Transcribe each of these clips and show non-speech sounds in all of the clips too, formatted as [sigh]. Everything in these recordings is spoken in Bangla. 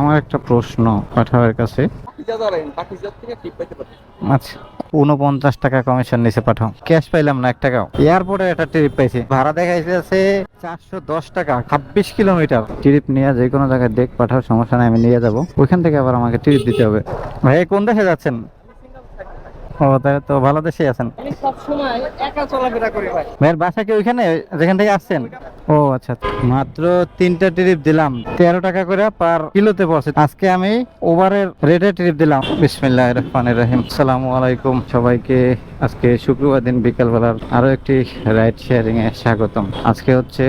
আমার একটা প্রশ্ন পাঠাওয়ার কাছে। পারেন আচ্ছা উনপঞ্চাশ টাকা কমিশন নিচে পাঠাও। ক্যাশ পাইলাম না, এক টাকাও। এয়ারপোর্টে একটা ট্রিপ পাইছি। ভাড়া দেখাইছে চারশো দশ টাকা, ছাব্বিশ কিলোমিটার। ট্রিপ নিয়ে যে কোনো জায়গায় দেখ, পাঠাও, সমস্যা নাই, আমি নিয়ে যাব। ওইখান থেকে আবার আমাকে ট্রিপ দিতে হবে। ভাই কোন দেশে যাচ্ছেন? ও তাই তো ভালো দেশে আছেন। আমি সবসময় একা চলাফেরা করি ভাই। ভাইয়ের বাসা কি ওইখানে? যেখান থেকে আসছেন? ও আচ্ছা মাত্র তিনটা ট্রিপ দিলাম। তেরো টাকা করে পার কিলোতে পড়ছে আজকে আমি ওভারের রেটে ট্রিপ দিলাম। বিসমিল্লাহ রহমানির রহিম। আসসালামু আলাইকুম সবাইকে। আজকে শুক্রবার দিন বিকালবেলার আরও একটি রাইড শেয়ারিং এ স্বাগতম। আজকে হচ্ছে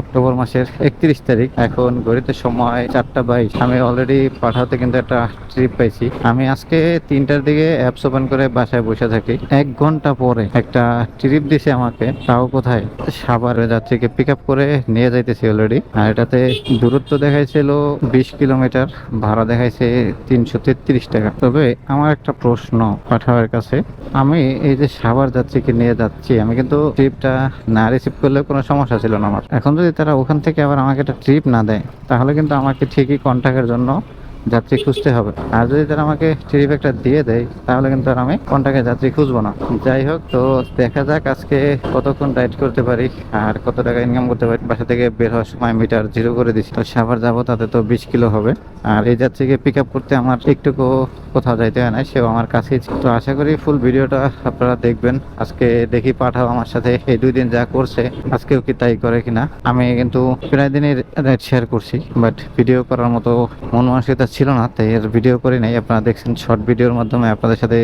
অক্টোবর মাসের একত্রিশ তারিখ। এখন ঘড়িতে সময় চারটা বাইশ। আমি অলরেডি পাঠাতে কিন্তু একটা ট্রিপ পাইছি। আমি আজকে তিনটার দিকে অ্যাপস ওপেন করে বাসায় বসে থাকি। এক ঘণ্টা পরে একটা ট্রিপ দিছে আমাকে। তাও কোথায়? সাভারে যাত্রীকে পিক আপ করে নিয়ে যাইতেছি অলরেডি আর এটাতে দূরত্ব দেখাইছিল বিশ কিলোমিটার, ভাড়া দেখাইছে তিনশো তেত্রিশ টাকা। তবে আমার একটা প্রশ্ন পাঠাওয়ার কাছে, আমি এই যে সাভার যাত্রীকে নিয়ে যাচ্ছি, আমি কিন্তু ট্রিপটা না রিসিভ করলেও কোনো সমস্যা ছিল না আমার। এখন যদি তারা ওখান থেকে আবার আমাকে একটা ট্রিপ না দেয়, তাহলে কিন্তু আমাকে ঠিকই কন্ট্যাক্টের জন্য যাত্রী খুঁজতে হবে। আর যদি তারা আমাকে ট্রিপ একটা দিয়ে দেয়, তাহলে কিন্তু আর আমি কোনটাকে যাত্রী খুঁজবো না। যাই হোক, তো দেখা যাক আজকে কতক্ষণ রাইড করতে পারি আর কত টাকা ইনকাম করতে পারি। বাসা থেকে বের হওয়ার সময় মিটার জিরো করে দিচ্ছি তো সাভার যাব, তাতে তো বিশ কিলো হবে। আর এই যাত্রীকে পিক আপ করতে আমার একটুকু কোথাও যাইতে হয় না সেও আমার কাছেই। তো আশা করি ফুল ভিডিওটা আপনারা দেখবেন। আজকে দেখি পাঠাও আমার সাথে, এই দুই দিন যা করছে, আজকেও কি তাই করে কিনা। আমি কিন্তু প্রায় দিনই রাইড শেয়ার করছি বাট ভিডিও করার মতো মন মানসিকতা ছিল না, তাই এর ভিডিও করি নাই। আপনারা দেখছেন শর্ট ভিডিওর মাধ্যমে আপনাদের সাথে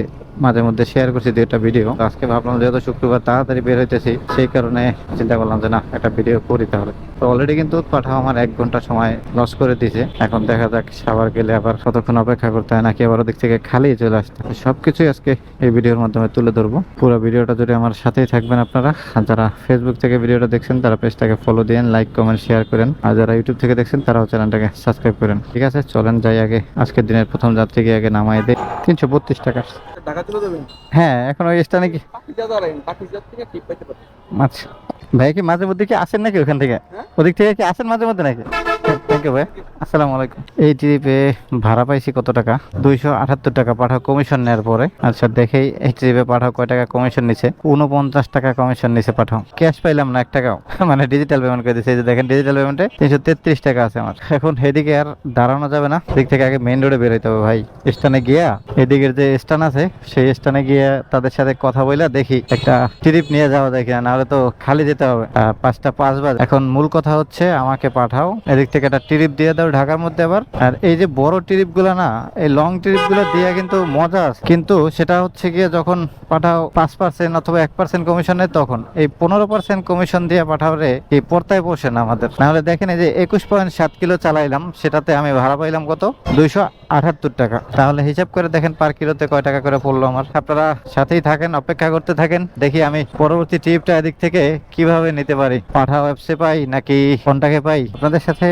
মাঝে মধ্যে শেয়ার করছি দুইটা ভিডিও আজকে ভাবলাম, যেহেতু শুক্রবার তাড়াতাড়ি বের হইতেছি, সেই কারণে চিন্তা করলাম যে না, একটা ভিডিও করি তাহলে। তো অলরেডি কিন্তু পাঠাও আমার এক ঘণ্টা সময় লস করে দিয়েছে। এখন দেখা যাক সাবার গেলে আবার কতক্ষণ অপেক্ষা করতে হয়, নাকি আবার ওদিক থেকে খালি চলে আসতে হয়। সবকিছুই আজকে এই ভিডিওর মাধ্যমে তুলে ধরবো। পুরো ভিডিওটা যদি আমার সাথেই থাকবেন আপনারা যারা ফেসবুক থেকে ভিডিওটা দেখছেন, তারা পেজটাকে ফলো দিন লাইক কমেন্ট শেয়ার করেন। আর যারা ইউটিউব থেকে দেখছেন, তারাও চ্যানেলটাকে সাবস্ক্রাইব করেন। ঠিক আছে, চলেন যাই। আগে আজকের দিনের প্রথম যাত্রীকে আগে নামাই দেয় তিনশো বত্রিশ টাকা। হ্যাঁ এখন ওই স্থানে নাকি আচ্ছা। ভাই কি মাঝে মধ্যে কি আসেন নাকি ওখান থেকে? হ্যাঁ? ওদিক থেকে কি আসেন মাঝে মধ্যে নাকি? থ্যাংক ভাই, আসসালামু আলাইকুম। এই ট্রিপে ভাড়া পাইছি কত টাকা? দুইশো আটাত্তর টাকা পাঠাও কমিশন নেওয়ার পরে। আচ্ছা দেখেই এই ট্রিপে পাঠাও কয় টাকা কমিশন নিছে? উনপঞ্চাশ টাকা কমিশন নিছে পাঠাও। ক্যাশ পাইলাম না, এক টাকাও। [laughs] মানে ডিজিটাল পেমেন্ট করে দিচ্ছে এই যে দেখেন ডিজিটাল পেমেন্টে তিনশো তেত্রিশ টাকা আছে আমার। [laughs] এখন এদিকে আর দাঁড়ানো যাবে না। দিক থেকে আগে মেইন রোডে বেরোতে হবে ভাই। স্টানে গিয়া, এদিকের যে স্টান আছে, সেই স্টানে গিয়ে তাদের সাথে কথা বলে দেখি একটা ট্রিপ নিয়ে যাওয়া যায় কিনা, নাহলে তো খালি যেতে হবে। পাঁচটা পাঁচ বাজে। এখন মূল কথা হচ্ছে আমাকে পাঠাও। এদিক থেকে একটা ট্রিপ দিয়ে দাও ঢাকার মধ্যে আবার। আর এই যে বড় ট্রিপগুলো না, এই লং ট্রিপগুলো দিয়ে কিন্তু মজা আছে। কিন্তু সেটা হচ্ছে গিয়ে যখন পাঠাও পাঁচ পার্সেন্ট অথবা এক পার্সেন্ট কমিশনে তখন। এই পনেরো পার্সেন্ট কমিশন দিয়ে পাঠাও রে এই পর্তায় বসে না আমাদের। নাহলে দেখেন এই যে একুশ পয়েন্ট সাত কিলো চালাইলাম, সেটাতে আমি ভাড়া পাইলাম কত? দুইশো আটাত্তর টাকা। তাহলে হিসাব করে দেখেন পার কিলোতে কয় টাকা করে পড়ল আমার। আপনারা সাথেই থাকেন, অপেক্ষা করতে থাকেন। দেখি আমি পরবর্তী ট্রিপটা এদিক থেকে কীভাবে নিতে পারি। পাঠাও অ্যাপসে পাই নাকি কন্টাকে পাই? আপনাদের সাথে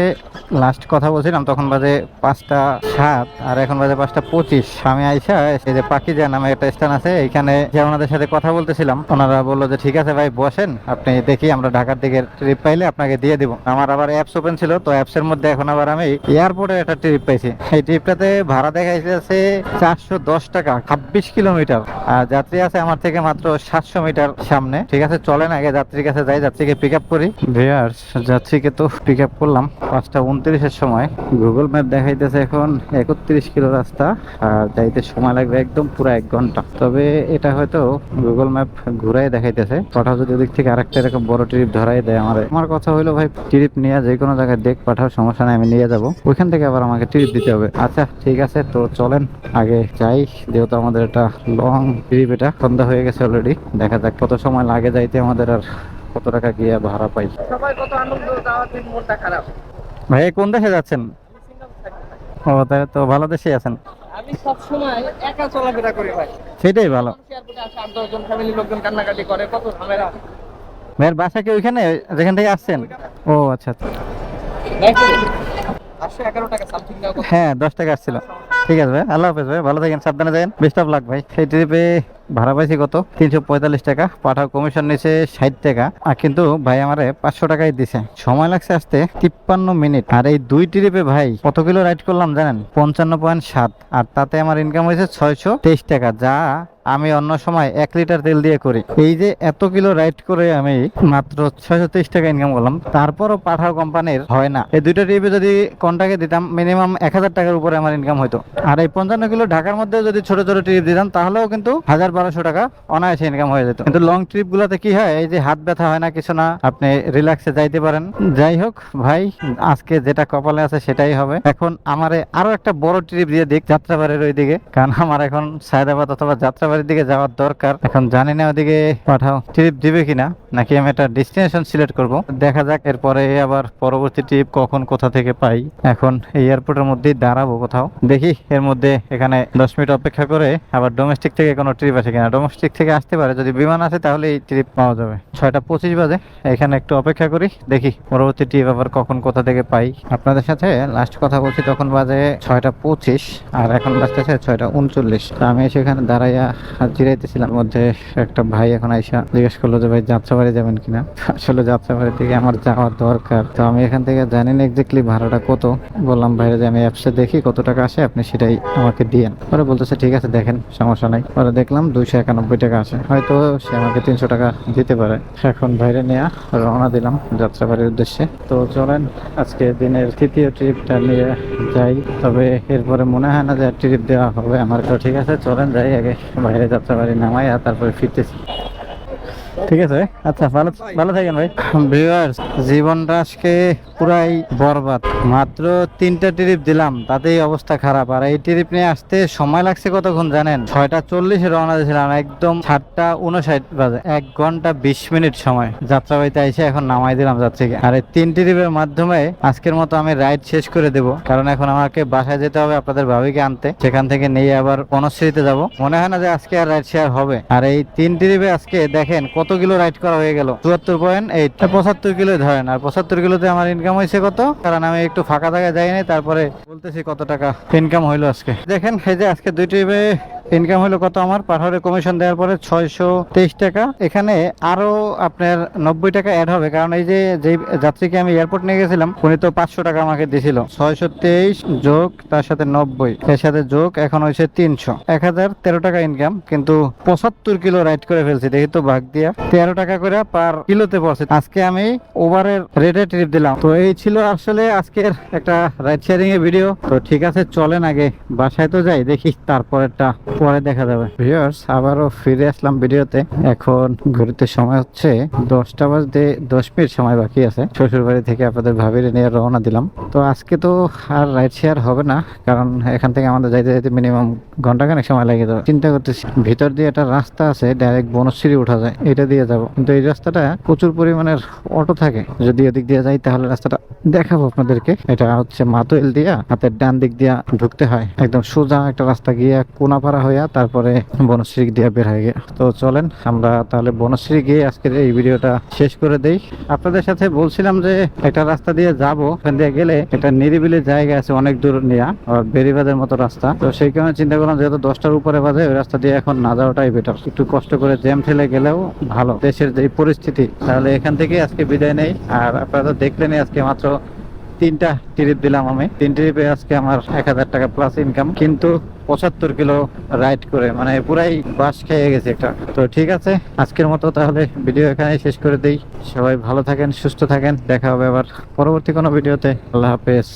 লাস্ট কথা বলছিলাম, তখন বাজে পাঁচটা সাত, আর এখন বাজে পাঁচটা পঁচিশ। আমি আইসা এই যে পাখিজা নামে একটা স্থান আছে, এখানে যে ওনাদের সাথে কথা বলতেছিলাম, ওনারা বলল যে, ঠিক আছে ভাই, বসেন। আপনি দেখি আমরা ঢাকার দিকে ট্রিপ পাইলে আপনাকে দিয়ে দিব। আমার আবার অ্যাপস ওপেন ছিল, তো অ্যাপস এর মধ্যে এখন আবার আমি এয়ারপোর্টে একটা ট্রিপ পাইছি। এই ট্রিপটাতে ভাড়া দেখাইছে আছে চারশো দশ টাকা, ছাব্বিশ কিলোমিটার। আর যাত্রী আছে আমার থেকে মাত্র সাতশো মিটার সামনে। ঠিক আছে, চলেন আগে যাত্রীর কাছে যাই, যাত্রীকে পিক আপ করি। ভিয়ার্স যাত্রীকে তো পিক আপ করলাম। পাঁচটা উনত্রিশের সময়। গুগল ম্যাপ দেখাইতেছে এখন একত্রিশ কিলো রাস্তা। আর যাইতে সময় লাগবে একদম পুরো এক ঘণ্টা। তবে এটা হয়তো গুগল ম্যাপ ঘুরাই দেখাইতেছে। পাঠাও যদি ওদিক থেকে আরেকটা এরকম বড় ট্রিপ ধরাই দেয় আমার। আমার কথা হইল, ভাই ট্রিপ নিয়ে যে কোনো জায়গায় দেখ, পাঠাও, সমস্যা নাই, আমি নিয়ে যাব। ওইখান থেকে আবার আমাকে ট্রিপ দিতে হবে। আচ্ছা ঠিক আছে তো চলেন আগে যাই। যেহেতু আমাদের একটা লং ট্রিপ এটা সন্ধ্যা হয়ে গেছে অলরেডি দেখা যাক কত সময় লাগে যাইতে আমাদের আর কত টাকা গিয়ে ভাড়া পাই। সবাই কত আনন্দ মনটা খারাপ। ভাই কোন দেশে যাচ্ছেন? ও তাই তো ভালো দেশে আছেন। আমি সবসময় একা চলাফেরা করি ভাই। সেটাই ভালো। আট দশজন ফ্যামিলির লোকজন কান্নাকাটি করে কত ঝামেলা। ভাইয়ের বাসা কি ওইখানে যেখান থেকে আসছেন? ও আচ্ছা হ্যাঁ দশ টাকা আসছিল। ঠিক আছে ভাই, আল্লাহ হাফেজ ভাই, ভালো থাকেন, সাবধানে যাবেন বেস্ট অফ লাক ভাই। এই ট্রিপে ভাড়া পাইছি কত? তিনশো পঁয়তাল্লিশ টাকা। পাঠাও কমিশন নিচে ষাট টাকা। আর কিন্তু ভাই আমারে পাঁচশো টাকাই দিছে। সময় লাগছে আসতে তিপ্পান্ন মিনিট। আর এই দুই ট্রিপে ভাই, কত কিলো রাইড করলাম জানেন? পঞ্চান্ন পয়েন্ট সাত। আর তাতে আমার ইনকাম হয়েছে ছয়শো তেইশ টাকা। যা আমি অন্য সময় এক লিটার তেল দিয়ে করি। এই যে এত কিলো রাইড করে আমি মাত্র ছয়শো তেইশ টাকা ইনকাম করলাম, তারপরও পাঠাও কোম্পানির হয় না। এই দুইটা ট্রিপে যদি কন্টাকে দিতাম মিনিমাম এক হাজার টাকার উপরে আমার ইনকাম হতো আর এই পঞ্চান্ন কিলো ঢাকার মধ্যে যদি ছোট ছোট ট্রিপ দিতাম, তাহলেও কিন্তু হাজার বারোশো টাকা অনায়াসে ইনকাম হয়ে যেত। কিন্তু লং ট্রিপ গুলাতে কি হয়, এই যে হাত ব্যথা হয় না, কিছু না, আপনি রিল্যাক্সে যাইতে পারেন। যাই হোক, ভাই, আজকে যেটা কপালে আছে সেটাই হবে। এখন আমারে আরও একটা বড় ট্রিপ দিয়ে দিক যাত্রাবাড়ির ওই দিকে কারণ আমার এখন সায়দাবাদ অথবা যাত্রাবাড়ির দিকে যাওয়ার দরকার। এখন জানি না ওদিকে পাঠাও। ট্রিপ দিবে কিনা? নাকি আমি একটা ডেস্টিনেশন সিলেক্ট করব। দেখা যাক, এরপরে আবার পরবর্তী ট্রিপ কখন কোথা থেকে পাই। এখন এই এয়ারপোর্টের মধ্যেই দাঁড়াবো কোথাও। দেখি, এর মধ্যে এখানে দশ মিনিট অপেক্ষা করে আবার ডোমেস্টিক থেকে কোনো ট্রিপ আসে কিনা। ডোমেস্টিক থেকে আসতে পারে, যদি বিমান আসে তাহলে এই ট্রিপ পাওয়া যাবে। ছয়টা পঁচিশ বাজে, এখানে একটু অপেক্ষা করি, দেখি পরবর্তী ট্রিপ আবার কখন কোথা থেকে পাই। আপনাদের সাথে লাস্ট কথা বলছি, তখন বাজে ছয়টা পঁচিশ, আর এখন বাজতেছে ছয়টা উনচল্লিশ। আমি সেখানে দাঁড়াইয়া জিরাইতেছিলাম ওর মধ্যে একটা ভাই এখন আইসা জিজ্ঞেস করল যে, ভাই যাত্রাবাড়ি যাবেন কিনা? আসলে যাত্রাবাড়ি থেকে আমার যাওয়ার দরকার। তো আমি এখান থেকে জানি না এক্স্যাক্টলি ভাড়াটা কত। বললাম, ভাইরা, যে আমি অ্যাপসে দেখি কত টাকা আসে, আপনি সেটাই আমাকে দিয়েন। পরে বলতেছে, ঠিক আছে, দেখেন, সমস্যা নাই। পরে দেখলাম, দুইশো একানব্বই টাকা আসে। হয়তো সে আমাকে তিনশো টাকা দিতে পারে। এখন বাইরে নেওয়া রওনা দিলাম যাত্রাবাড়ির উদ্দেশ্যে। তো চলেন, আজকে দিনের তৃতীয় ট্রিপটা নিয়ে যাই। তবে এরপরে মনে হয় না যে ট্রিপ দেওয়া হবে আমার। তো ঠিক আছে, চলেন যাই আগে বাইরে যাত্রাবাড়ি নামাই আর তারপরে ফিরতেছি। ঠিক আছে? আচ্ছা ভালো ভালো থাকেন ভাই। ভিউয়ার্স, জীবনটা আজকে পুরাই বরবাদ। মাত্র তিনটা ট্রিপ দিলাম, তাতেই অবস্থা খারাপ। আর এই ট্রিপ নিয়ে আসতে সময় লাগছে কতক্ষণ জানেন? ছয়টা চল্লিশে রওনা দিয়েছিলাম, একদম সাতটা উনষাট বাজে, এক ঘণ্টা বিশ মিনিট সময়। যাত্রাবাড়িতে এসে এখন নামাই দিলাম যাত্রীকে। আর এই তিন ট্রিপের মাধ্যমে আজকের মতো আমি রাইড শেষ করে দেব। কারণ এখন আমাকে বাসায় যেতে হবে আপনাদের ভাবিকে আনতে। সেখান থেকে নিয়ে আবার বনশ্রীতে যাব। মনে হয় না যে আজকে আর রাইড শেয়ার হবে। আর এই তিন ট্রিপে আজকে দেখেন কত কিলো রাইড করা হয়ে গেল? চুয়াত্তর পয়েন্ট এইট পঁচাত্তর কিলো ধরেন, আর পঁচাত্তর কিলোতে আমার ইনকাম হয়েছে কত? কারণ আমি একটু ফাঁকা জায়গায় যাইনি, তারপরে বলতেছি কত টাকা ইনকাম হইল আজকে। দেখেন, এই যে আজকে দুইটি ইনকাম হলো কত আমার? পাঠারে কমিশন দেওয়ার পরে ছয়শো তেইশ টাকা। এখানে আরও আপনার নব্বই টাকা অ্যাড হবে। কারণ এই যে যে যাত্রীকে আমি এয়ারপোর্ট নিয়ে গেছিলাম, উনি তো পাঁচশো টাকা আমাকে দিছিল। ছয়শো তেইশ যোগ, তার সাথে নব্বই। এর সাথে যোগ, এখন হয়েছে তিনশো। এক হাজার তেরো টাকা ইনকাম কিন্তু পঁচাত্তর কিলো রাইড করে ফেলছি, দেখি তো ভাগ দিয়া। তেরো টাকা করে পার কিলোতে পড়ছে। আজকে আমি ওভারের রেটে ট্রিপ দিলাম। তো এই ছিল আসলে আজকের একটা রাইড শেয়ারিং এর ভিডিও তো ঠিক আছে, চলেন আগে। বাসায় তো যাই, দেখি তারপরেরটা পরে দেখা যাবে। ভিউয়ার্স আবারও ফিরে আসলাম ভিডিওতে। এখন ঘুরতে সময় হচ্ছে দশটা বাজতে দশ মিনিট সময় বাকি আছে। শ্বশুর বাড়ি থেকে আপনাদের ভাবিরে নিয়ে রওনা দিলাম। তো আজকে তো আর রাইড শেয়ার হবে না, কারণ এখান থেকে আমাদের যাইতে যাইতে মিনিমাম ঘন্টাখানেক সময় লাগে যাবে। চিন্তা করতেছি, ভিতর দিয়ে একটা রাস্তা আছে ডাইরেক্ট বনশ্রী উঠা যায়, এটা দিয়ে যাব। কিন্তু এই রাস্তাটা প্রচুর পরিমাণের অটো থাকে। যদি এদিক দিয়ে যাই, তাহলে রাস্তাটা দেখাবো আপনাদেরকে। এটা হচ্ছে মাতুয়েল দিয়া, হাতের ডান দিক দিয়া ঢুকতে হয়। একদম সোজা একটা রাস্তা গিয়ে কোনাপাড়া হইয়া তারপরে বনশ্রী দিয়া বের হয়ে গিয়ে। তো চলেন, আমরা তাহলে বনশ্রী গিয়ে আজকের এই ভিডিওটা শেষ করে দেই। আপনাদের সাথে বলছিলাম যে একটা রাস্তা দিয়ে যাব, ওখান দিয়ে গেলে একটা নিরিবিলি জায়গা আছে, অনেক দূর নেওয়া বেরিবাদের মতো রাস্তা। তো সেই কারণে চিন্তা করলাম যেহেতু দশটার উপরে বাজে, ওই রাস্তা দিয়ে এখন না যাওয়াটাই বেটার একটু কষ্ট করে জ্যাম ঠেলে গেলেও ভালো। দেশের যে পরিস্থিতি, তাহলে এখান থেকে আজকে বিদায় নেই। আর আপনারা তো দেখলেনই আজকে মাত্র তিনটা ট্রিপ দিলাম আমি। তিন ট্রিপে আজকে আমার এক হাজার টাকা প্লাস ইনকাম কিন্তু পঁচাত্তর কিলো রাইড করে মানে পুরাই বাস খেয়ে গেছে একটা। তো ঠিক আছে, আজকের মতো তাহলে ভিডিও এখানে শেষ করে দিই। সবাই ভালো থাকেন, সুস্থ থাকেন। দেখা হবে আবার পরবর্তী কোনো ভিডিওতে আল্লাহ হাফেজ।